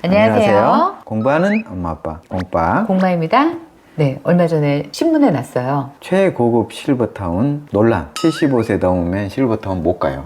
안녕하세요. 공부하는 엄마 아빠 공빠 공마입니다. 네, 얼마 전에 신문에 났어요. 최고급 실버타운 논란 75세 넘으면 실버타운 못 가요.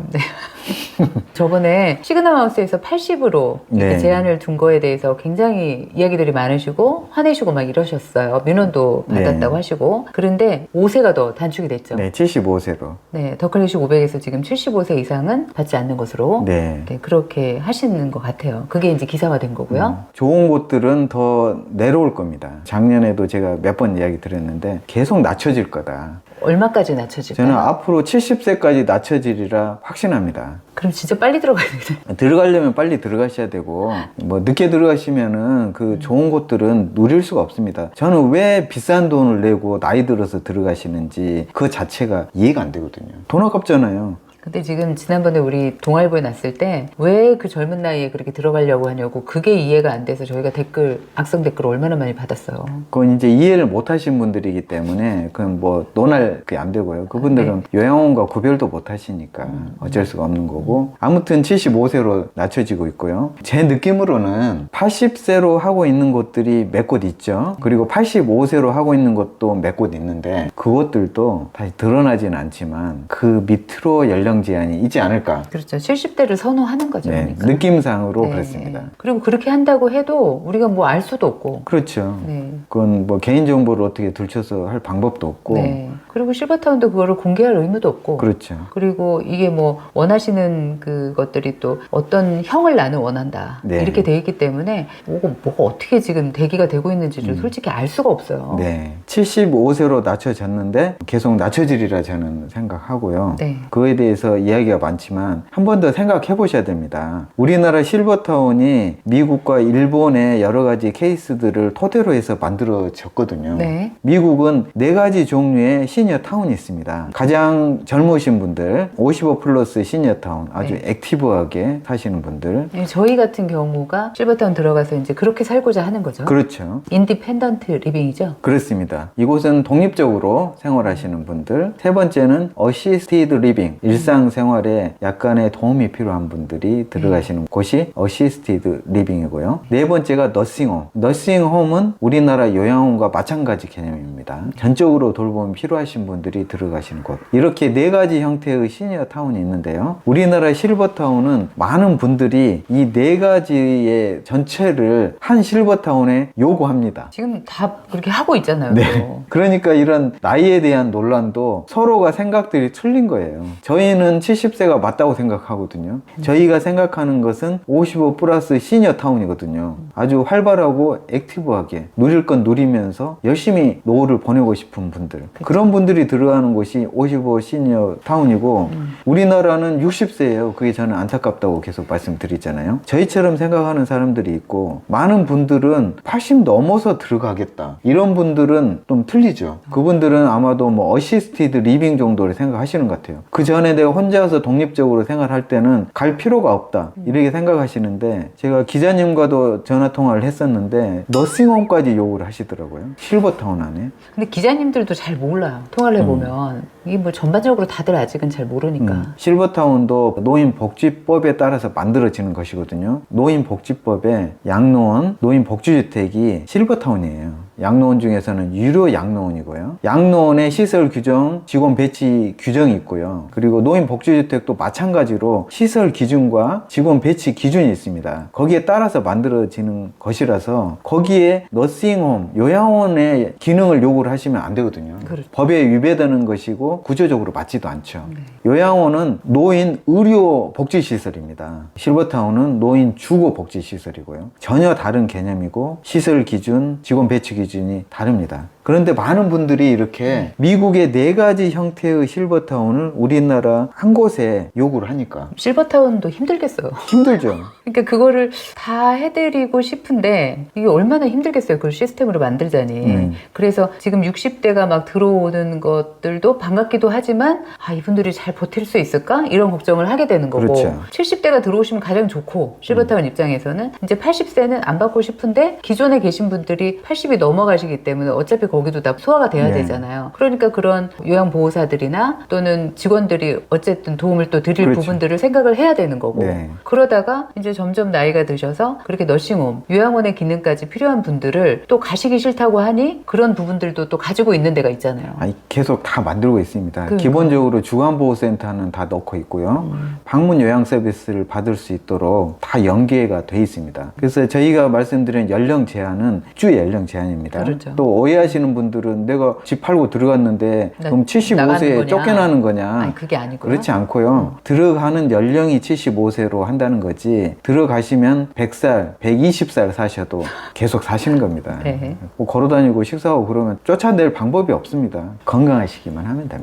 저번에 시그널 하우스에서 80으로 네. 제한을 둔 거에 대해서 굉장히 이야기들이 많으시고 화내시고 막 이러셨어요. 민원도 네. 받았다고 하시고. 그런데 5세가 더 단축이 됐죠. 네, 75세로. 네, 더클래식 500에서 지금 75세 이상은 받지 않는 것으로 네. 네, 그렇게 하시는 것 같아요. 그게 이제 기사화된 거고요. 음, 좋은 곳들은 더 내려올 겁니다. 작년에도 제가 몇 번 이야기 드렸는데 계속 낮춰질 거다. 얼마까지 낮춰질까요? 저는 앞으로 70세까지 낮춰지리라 확신합니다. 그럼 진짜 빨리 들어가야 되겠네. 들어가려면 빨리 들어가셔야 되고 뭐 늦게 들어가시면은 그 좋은 곳들은 누릴 수가 없습니다. 저는 왜 비싼 돈을 내고 나이 들어서 들어가시는지 그 자체가 이해가 안 되거든요. 돈 아깝잖아요. 근데 지금 지난번에 우리 동아일보에 났을 때 왜 그 젊은 나이에 그렇게 들어가려고 하냐고 그게 이해가 안 돼서 저희가 댓글 악성 댓글 얼마나 많이 받았어요. 그건 이제 이해를 못 하신 분들이기 때문에 그건 뭐 논할 게 안 되고요. 그분들은 요양원과 구별도 못 하시니까 어쩔 수가 없는 거고 아무튼 75세로 낮춰지고 있고요. 제 느낌으로는 80세로 하고 있는 곳들이 몇 곳 있죠. 그리고 85세로 하고 있는 곳도 몇 곳 있는데 그것들도 다시 드러나지는 않지만 그 밑으로 연령 제한이 있지 않을까. 그렇죠. 70대를 선호하는 거죠. 네, 그러니까. 느낌상으로 네. 그렇습니다. 그리고 그렇게 한다고 해도 우리가 뭐 알 수도 없고. 그렇죠. 네. 그건 뭐 개인정보를 어떻게 들춰서 할 방법도 없고. 네. 그리고 실버타운도 그거를 공개할 의무도 없고. 그렇죠. 그리고 이게 뭐 원하시는 그것들이 또 어떤 형을 나는 원한다 네. 이렇게 돼 있기 때문에 뭐가, 뭐가 어떻게 지금 대기가 되고 있는지를 음. 솔직히 알 수가 없어요. 네. 75세로 낮춰졌는데 계속 낮춰지리라 저는 생각하고요. 네. 그에 대해서 이야기가 많지만 한 번 더 생각해 보셔야 됩니다. 우리나라 실버타운이 미국과 일본의 여러 가지 케이스들을 토대로 해서 만들어졌거든요. 네. 미국은 네 가지 종류의 시니어 타운이 있습니다. 가장 젊으신 분들, 55 플러스 시니어 타운, 아주 네. 액티브하게 사시는 분들. 네, 저희 같은 경우가 실버타운 들어가서 이제 그렇게 살고자 하는 거죠. 그렇죠. 인디펜던트 리빙이죠. 그렇습니다. 이곳은 독립적으로 생활하시는 분들. 세 번째는 어시스티드 리빙. 일상 생활에 약간의 도움이 필요한 분들이 들어가시는 곳이 어시스티드 리빙이고요. 네 번째가 너싱홈. 너싱홈은 우리나라 요양원과 마찬가지 개념입니다. 전적으로 돌봄이 필요하신 분들이 들어가시는 곳. 이렇게 네 가지 형태의 시니어 타운이 있는데요. 우리나라 실버타운은 많은 분들이 이 네 가지의 전체를 한 실버타운에 요구합니다. 지금 다 그렇게 하고 있잖아요. 네. 또. 그러니까 이런 나이에 대한 논란도 서로가 생각들이 틀린 거예요. 저희는 70세가 맞다고 생각하거든요. 저희가 생각하는 것은 55 플러스 시니어 타운이거든요. 아주 활발하고 액티브하게 누릴 건 누리면서 열심히 노후를 보내고 싶은 분들. 그런 분들이 들어가는 곳이 55 시니어 타운이고 우리나라는 60세예요. 그게 저는 안타깝다고 계속 말씀드리잖아요. 저희처럼 생각하는 사람들이 있고 많은 분들은 80 넘어서 들어가겠다. 이런 분들은 좀 틀리죠. 그분들은 아마도 뭐 어시스티드 리빙 정도를 생각하시는 것 같아요. 그 전에 내가 혼자서 독립적으로 생활할 때는 갈 필요가 없다. 이렇게 생각하시는데 제가 기자님과도 전화 통화를 했었는데 너싱홈까지 요구를 하시더라고요. 실버타운 안에. 근데 기자님들도 잘 몰라요. 통화를 해보면 이게 뭐 전반적으로 다들 아직은 잘 모르니까. 음, 실버타운도 노인복지법에 따라서 만들어지는 것이거든요. 노인복지법에 양로원, 노인복지주택이 실버타운이에요. 양로원 중에서는 유료 양로원이고요. 양로원의 시설 규정, 직원 배치 규정이 있고요. 그리고 노인복지주택도 마찬가지로 시설 기준과 직원 배치 기준이 있습니다. 거기에 따라서 만들어지는 것이라서 거기에 너싱홈, 요양원의 기능을 요구를 하시면 안 되거든요. 그렇죠. 법에 위배되는 것이고 구조적으로 맞지도 않죠. 네. 요양원은 노인 의료 복지 시설입니다. 실버타운은 노인 주거 복지 시설이고요. 전혀 다른 개념이고 시설 기준, 직원 배치 기준이 다릅니다. 그런데 많은 분들이 이렇게 미국의 네 가지 형태의 실버타운을 우리나라 한 곳에 요구를 하니까 실버타운도 힘들겠어요. 힘들죠. 그러니까 그거를 다 해드리고 싶은데 이게 얼마나 힘들겠어요. 그걸 시스템으로 만들자니. 음. 그래서 지금 60대가 막 들어오는 것들도 반갑 반갑기도 하지만 아 이분들이 잘 버틸 수 있을까 이런 걱정을 하게 되는 거고 그렇죠. 70대가 들어오시면 가장 좋고 실버타운 입장에서는 이제 80세는 안 받고 싶은데 기존에 계신 분들이 80이 넘어가시기 때문에 어차피 거기도 다 소화가 돼야 네. 되잖아요. 그러니까 그런 요양보호사들이나 또는 직원들이 어쨌든 도움을 또 드릴 그렇죠. 부분들을 생각을 해야 되는 거고 네. 그러다가 이제 점점 나이가 드셔서 그렇게 너싱홈, 요양원의 기능까지 필요한 분들을 또 가시기 싫다고 하니 그런 부분들도 또 가지고 있는 데가 있잖아요. 아니, 계속 다 만들고 있 습니다. 그러니까. 기본적으로 주간보호센터는 다 넣고 있고요. 음. 방문 요양 서비스를 받을 수 있도록 다 연계가 돼 있습니다. 그래서 저희가 말씀드린 연령 제한은 주 연령 제한입니다. 그렇죠. 또 오해하시는 분들은 내가 집 팔고 들어갔는데 나- 그럼 나가는 75세에 거냐? 쫓겨나는 거냐? 아니 그게 아니고요. 그렇지 않고요. 들어가는 연령이 75세로 한다는 거지. 들어가시면 100살, 120살 사셔도 계속 사시는 겁니다. 네. 뭐 걸어다니고 식사하고 그러면 쫓아낼 방법이 없습니다. 건강하시기만 하면 됩니다.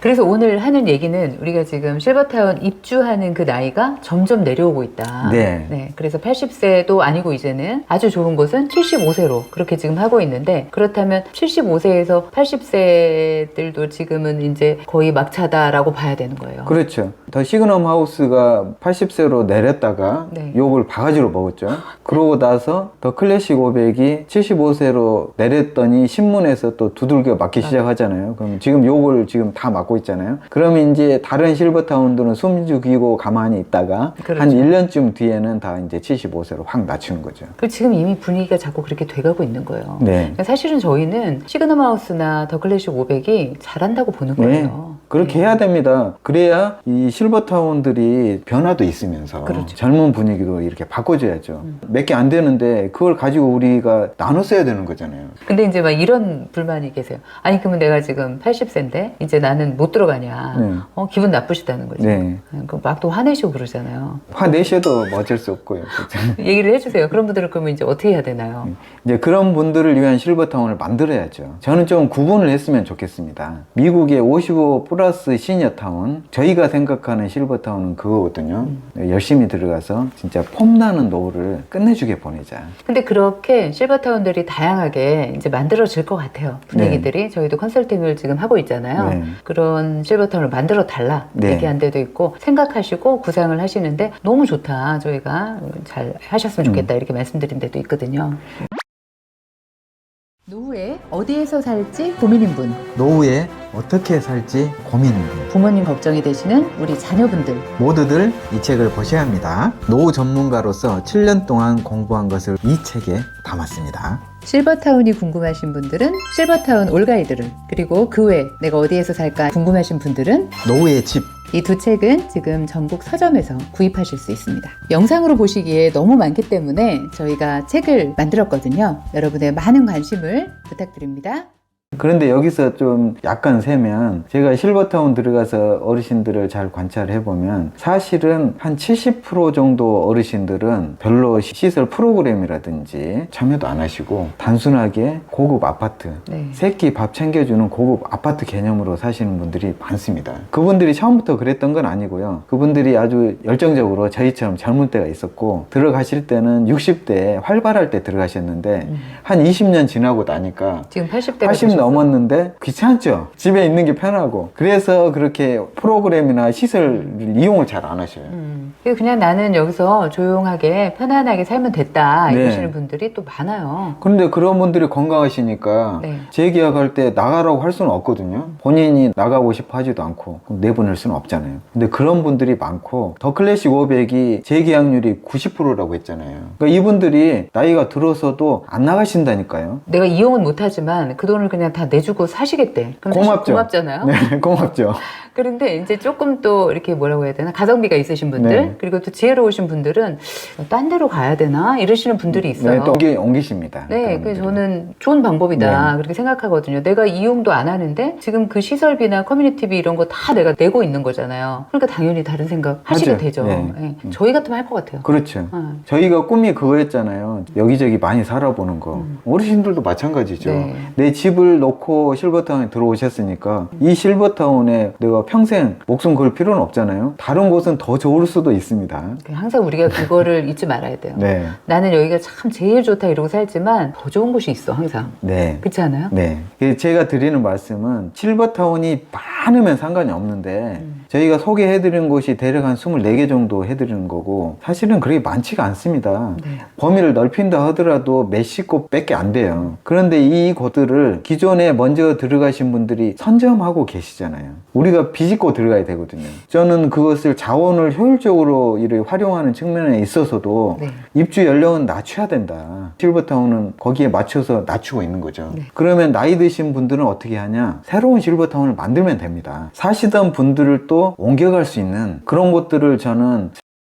그래서 오늘 하는 얘기는 우리가 지금 실버타운 입주하는 그 나이가 점점 내려오고 있다. 네. 그래서 80세도 아니고 이제는 아주 좋은 곳은 75세로 그렇게 지금 하고 있는데 그렇다면 75세에서 80세들도 지금은 이제 거의 막차다라고 봐야 되는 거예요. 그렇죠. 더 시그넘 하우스가 80세로 내렸다가 네. 욕을 바가지로 먹었죠. 그러고 나서 더 클래식 500이 75세로 내렸더니 신문에서 또 두들겨 맞기 시작하잖아요. 그럼 지금 욕을 지금 다 맞고 있잖아요. 그러면 이제 다른 실버타운들은 숨죽이고 가만히 있다가 그렇죠. 한 1년쯤 뒤에는 다 이제 75세로 확 낮추는 거죠. 그 지금 이미 분위기가 자꾸 그렇게 돼가고 있는 거예요. 네. 그러니까 사실은 저희는 시그넘 하우스나 더 클래식 500이 잘한다고 보는 네. 거예요. 그렇게 해야 됩니다. 그래야 이 실버타운들이 변화도 있으면서 그렇죠. 음. 젊은 분위기도 이렇게 바꿔줘야죠. 몇 개 안 되는데 그걸 가지고 우리가 나눠 써야 되는 거잖아요. 근데 이제 막 이런 불만이 계세요. 아니 그러면 내가 지금 80세인데 이제 나는 못 들어가냐. 네. 어 기분 나쁘시다는 거죠. 네. 막 또 화내시고 그러잖아요. 화내셔도 뭐 어쩔 수 없고요. 얘기를 해주세요. 그런 분들은 그러면 이제 어떻게 해야 되나요? 이제 그런 분들을 위한 실버타운을 만들어야죠. 저는 좀 구분을 했으면 좋겠습니다. 미국의 55 플러스 시니어타운, 저희가 생각하는 실버타운은 그거거든요. 열심히 들어가서 진짜 폼나는 노후를 끝내주게 보내자. 근데 그렇게 실버타운들이 다양하게 이제 만들어질 것 같아요. 분위기들이 저희도 컨설팅을 지금 하고 있잖아요. 네. 그런 실버타운을 만들어 달라 네. 얘기한 데도 있고 생각하시고 구상을 하시는데 너무 좋다. 저희가 잘 하셨으면 좋겠다 이렇게 말씀드린 데도 있거든요. 노후에 어디에서 살지 고민인 분, 노후에 어떻게 살지 고민입니다. 부모님 걱정이 되시는 우리 자녀분들 모두들 이 책을 보셔야 합니다. 노후 전문가로서 7년 동안 공부한 것을 이 책에 담았습니다. 실버타운이 궁금하신 분들은 실버타운 올가이드를 그리고 그 외 내가 어디에서 살까 궁금하신 분들은 노후의 집. 이 두 책은 지금 전국 서점에서 구입하실 수 있습니다. 영상으로 보시기에 너무 많기 때문에 저희가 책을 만들었거든요. 여러분의 많은 관심을 부탁드립니다. 그런데 여기서 좀 약간 세면 제가 실버타운 들어가서 어르신들을 잘 관찰해 보면 사실은 한 70% 정도 어르신들은 별로 시- 시설 프로그램이라든지 참여도 안 하시고 단순하게 고급 아파트 네. 새끼 밥 챙겨주는 고급 아파트 개념으로 사시는 분들이 많습니다. 그분들이 처음부터 그랬던 건 아니고요. 그분들이 아주 열정적으로 저희처럼 젊은 때가 있었고 들어가실 때는 60대에 활발할 때 들어가셨는데 음. 한 20년 지나고 나니까 지금 80대가 80 넘었는데 귀찮죠. 집에 있는 게 편하고. 그래서 그렇게 프로그램이나 시설을 이용을 잘 안 하셔요. 음. 그냥 나는 여기서 조용하게 편안하게 살면 됐다 네. 이러시는 분들이 또 많아요. 그런데 그런 분들이 건강하시니까 네. 재계약할 때 나가라고 할 수는 없거든요. 본인이 나가고 싶어 하지도 않고 내보낼 수는 없잖아요. 근데 그런 분들이 많고 더 클래식 500이 재계약률이 90%라고 했잖아요. 그러니까 이분들이 나이가 들어서도 안 나가신다니까요. 내가 이용은 못하지만 그 돈을 그냥 다 내주고 사시겠대. 그럼 고맙죠. 고맙잖아요. 네, 고맙죠. 그런데 이제 조금 또 이렇게 뭐라고 해야 되나 가성비가 있으신 분들 네. 그리고 또 지혜로우신 분들은 딴 데로 가야 되나 이러시는 분들이 있어요. 네, 또 옮기, 옮기십니다. 네, 분들은. 저는 좋은 방법이다 네. 그렇게 생각하거든요. 내가 이용도 안 하는데 지금 그 시설비나 커뮤니티비 이런 거 다 내가 내고 있는 거잖아요. 그러니까 당연히 다른 생각 하시게. 되죠. 네. 예. 저희 같으면 할 것 같아요. 그렇죠. 어. 저희가 꿈이 그거였잖아요. 여기저기 많이 살아보는 거. 어르신들도 마찬가지죠. 네. 내 집을 놓고 실버타운에 들어오셨으니까 이 실버타운에 내가 뭐 평생 목숨 걸 필요는 없잖아요. 다른 곳은 더 좋을 수도 있습니다. 항상 우리가 그거를 잊지 말아야 돼요. 네, 나는 여기가 참 제일 좋다 이러고 살지만 더 좋은 곳이 있어 항상. 네. 그렇지 않아요? 네. 그 제가 드리는 말씀은 실버타운이 많으면 상관이 없는데 저희가 소개해드린 곳이 대략 한 24개 정도 해드리는 거고 사실은 그렇게 많지가 않습니다. 네. 범위를 넓힌다 하더라도 몇십 곳 밖에 안 돼요. 그런데 이 곳들을 기존에 먼저 들어가신 분들이 선점하고 계시잖아요. 우리가 비집고 들어가야 되거든요. 저는 그것을 자원을 효율적으로 이를 활용하는 측면에 있어서도 네. 입주 연령은 낮춰야 된다. 실버타운은 거기에 맞춰서 낮추고 있는 거죠. 네. 그러면 나이 드신 분들은 어떻게 하냐? 새로운 실버타운을 만들면 됩니다. 사시던 분들을 또 옮겨갈 수 있는 그런 곳들을 저는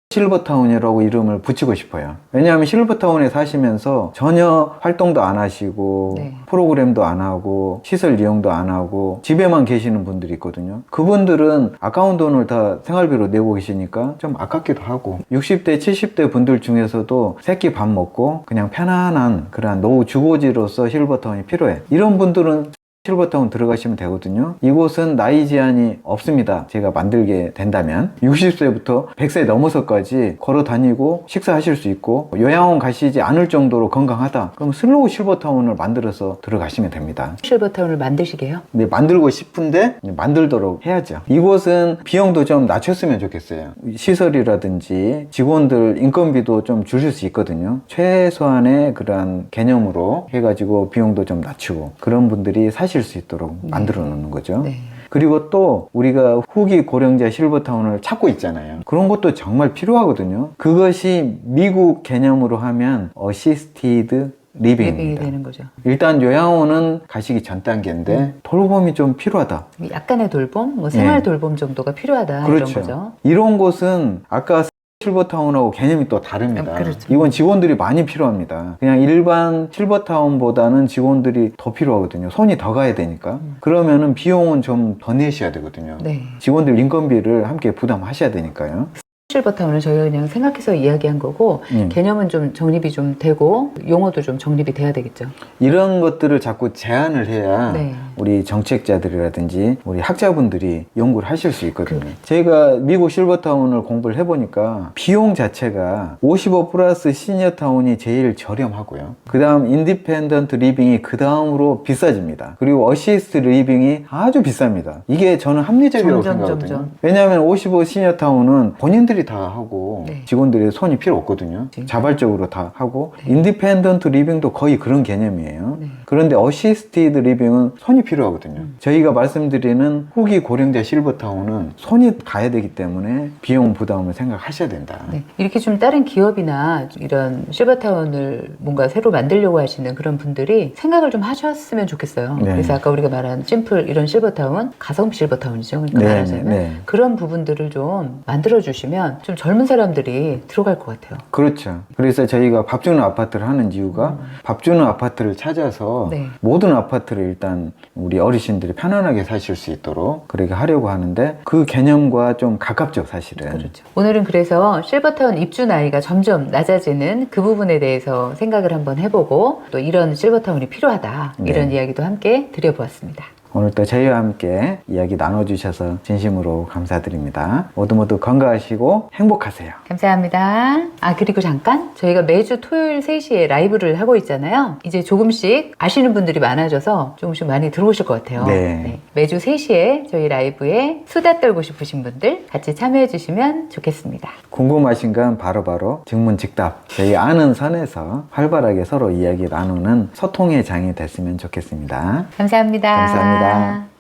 실버타운이라고 이름을 붙이고 싶어요. 왜냐하면 실버타운에 사시면서 전혀 활동도 안 하시고 네. 프로그램도 안 하고 시설 이용도 안 하고 집에만 계시는 분들이 있거든요. 그분들은 아까운 돈을 다 생활비로 내고 계시니까 좀 아깝기도 하고 60대, 70대 분들 중에서도 새끼 밥 먹고 그냥 편안한 그런 노후 주거지로서 실버타운이 필요해. 이런 분들은 실버타운 들어가시면 되거든요. 이곳은 나이 제한이 없습니다. 제가 만들게 된다면 60세부터 100세 넘어서까지 걸어 다니고 식사하실 수 있고 요양원 가시지 않을 정도로 건강하다. 그럼 슬로우 실버타운을 만들어서 들어가시면 됩니다. 실버타운을 만드시게요? 근데 만들고 싶은데 만들도록 해야죠. 이곳은 비용도 좀 낮췄으면 좋겠어요. 시설이라든지 직원들 인건비도 좀 줄일 수 있거든요. 최소한의 그런 개념으로 해가지고 비용도 좀 낮추고 그런 분들이 사실 수 있도록 만들어 놓는 거죠. 네. 그리고 또 우리가 후기 고령자 실버타운을 찾고 있잖아요. 그런 것도 정말 필요하거든요. 그것이 미국 개념으로 하면 어시스티드 리빙이. 되는 거죠. 일단 요양원은 가시기 전 단계인데 돌봄이 좀 필요하다. 약간의 돌봄, 뭐 생활 네. 돌봄 정도가 필요하다 그렇죠. 이런 거죠. 이런 곳은 아까 실버타운하고 개념이 또 다릅니다. 아, 그렇죠. 이건 직원들이 많이 필요합니다. 그냥 일반 실버타운보다는 직원들이 더 필요하거든요. 손이 더 가야 되니까. 그러면은 비용은 좀 더 내셔야 되거든요. 음. 네. 직원들 인건비를 함께 부담하셔야 되니까요. 실버타운은 저희가 그냥 생각해서 이야기한 거고 음. 개념은 좀 정립이 좀 되고 용어도 좀 정립이 돼야 되겠죠. 이런 것들을 자꾸 제안을 해야 네. 우리 정책자들이라든지 우리 학자분들이 연구를 하실 수 있거든요. 그래. 제가 미국 실버타운을 공부를 해보니까 비용 자체가 55 플러스 시니어타운이 제일 저렴하고요. 그 다음 인디펜던트 리빙이 그 다음으로 비싸집니다. 그리고 어시스트 리빙이 아주 비쌉니다. 이게 저는 합리적이라고 점점, 생각하거든요. 점점. 왜냐하면 55 시니어타운은 본인들이 다 하고 네. 직원들이 손이 필요 없거든요. 네. 자발적으로 다 하고 인디펜던트 리빙도 거의 그런 개념이에요. 네. 그런데 어시스티드 리빙은 손이 필요하거든요. 저희가 말씀드리는 후기 고령자 실버타운은 손이 가야 되기 때문에 비용 부담을 생각하셔야 된다. 네. 이렇게 좀 다른 기업이나 이런 실버타운을 뭔가 새로 만들려고 하시는 그런 분들이 생각을 좀 하셨으면 좋겠어요. 네. 그래서 아까 우리가 말한 심플 이런 실버타운, 가성 실버타운이죠. 그러니까 네, 말하자면 네, 네. 그런 부분들을 좀 만들어 주시면 좀 젊은 사람들이 들어갈 것 같아요. 그렇죠. 그래서 저희가 밥 주는 아파트를 하는 이유가 밥 주는 아파트를 찾아서 음. 네. 모든 아파트를 일단 우리 어르신들이 편안하게 사실 수 있도록 그렇게 하려고 하는데 그 개념과 좀 가깝죠, 사실은. 그렇죠. 오늘은 그래서 실버타운 입주 나이가 점점 낮아지는 그 부분에 대해서 생각을 한번 해보고 또 이런 실버타운이 필요하다 네. 이런 이야기도 함께 드려보았습니다. 오늘 또 저희와 함께 이야기 나눠주셔서 진심으로 감사드립니다. 모두 모두 건강하시고 행복하세요. 감사합니다. 아, 그리고 잠깐 저희가 매주 토요일 3시에 라이브를 하고 있잖아요. 이제 조금씩 아시는 분들이 많아져서 조금씩 많이 들어오실 것 같아요. 네. 매주 3시에 저희 라이브에 수다 떨고 싶으신 분들 같이 참여해 주시면 좋겠습니다. 궁금하신 건 바로바로 증문즉답 저희 아는 선에서 활발하게 서로 이야기 나누는 소통의 장이 됐으면 좋겠습니다. 감사합니다. 감사합니다.